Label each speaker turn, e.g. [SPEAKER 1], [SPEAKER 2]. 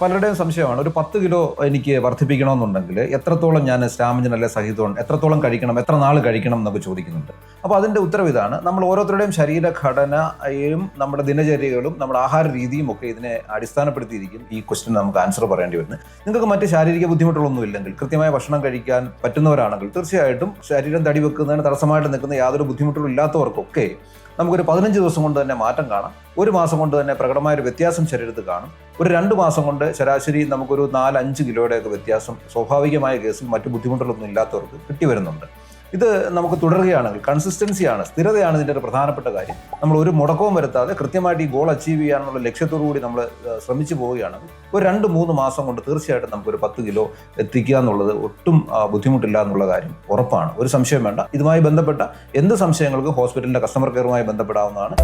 [SPEAKER 1] പലരുടെയും സംശയമാണ്. ഒരു പത്ത് കിലോ എനിക്ക് വർദ്ധിപ്പിക്കണമെന്നുണ്ടെങ്കിൽ എത്രത്തോളം ഞാൻ സ്റ്റാമിന അല്ലെ സഹിതം എത്രത്തോളം കഴിക്കണം എത്ര നാൾ കഴിക്കണം എന്നൊക്കെ ചോദിക്കുന്നുണ്ട്. അപ്പോൾ അതിന്റെ ഉത്തരവ് ഇതാണ്. നമ്മൾ ഓരോരുത്തരുടെയും ശരീരഘടനയും നമ്മുടെ ദിനചര്യകളും നമ്മുടെ ആഹാര രീതിയും ഒക്കെ ഇതിനെ അടിസ്ഥാനപ്പെടുത്തിയിരിക്കും ഈ ക്വസ്റ്റിന് നമുക്ക് ആൻസർ പറയേണ്ടി വരുന്നത്. നിങ്ങൾക്ക് മറ്റ് ശാരീരിക ബുദ്ധിമുട്ടുകളൊന്നും ഇല്ലെങ്കിൽ കൃത്യമായ ഭക്ഷണം കഴിക്കാൻ പറ്റുന്നവരാണെങ്കിൽ തീർച്ചയായിട്ടും ശരീരം തടി വെക്കുന്നതിന് തടസ്സമായിട്ട് നിൽക്കുന്ന യാതൊരു ബുദ്ധിമുട്ടുകളും ഇല്ലാത്തവർക്കൊക്കെ നമുക്കൊരു പതിനഞ്ച് ദിവസം കൊണ്ട് തന്നെ മാറ്റം കാണാം. ഒരു മാസം കൊണ്ട് തന്നെ പ്രകടമായ ഒരു വ്യത്യാസം ശരീരത്ത് കാണും. ഒരു രണ്ട് മാസം കൊണ്ട് ശരാശരി നമുക്കൊരു നാല് അഞ്ച് കിലോയുടെയൊക്കെ വ്യത്യാസം സ്വാഭാവികമായ കേസിൽ മറ്റ് ബുദ്ധിമുട്ടുകളൊന്നും ഇല്ലാത്തവർക്ക് കിട്ടി വരുന്നുണ്ട്. ഇത് നമുക്ക് തുടരുകയാണെങ്കിൽ കൺസിസ്റ്റൻസിയാണ് സ്ഥിരതയാണ് ഇതിന്റെ ഒരു പ്രധാനപ്പെട്ട കാര്യം. നമ്മൾ ഒരു മുടക്കവും വരുത്താതെ കൃത്യമായിട്ട് ഈ ഗോൾ അച്ചീവ് ചെയ്യാനുള്ള ലക്ഷ്യത്തോടു കൂടി നമ്മൾ ശ്രമിച്ചു പോവുകയാണെങ്കിൽ ഒരു രണ്ട് മൂന്ന് മാസം കൊണ്ട് തീർച്ചയായിട്ടും നമുക്കൊരു പത്ത് കിലോ എത്തിക്കുക എന്നുള്ളത് ഒട്ടും ബുദ്ധിമുട്ടില്ല എന്നുള്ള കാര്യം ഉറപ്പാണ്. ഒരു സംശയം വേണ്ട. ഇതുമായി ബന്ധപ്പെട്ട എന്ത് സംശയങ്ങൾക്കും ഹോസ്പിറ്റലിന്റെ കസ്റ്റമർ കെയറുമായി ബന്ധപ്പെടാവുന്നതാണ്.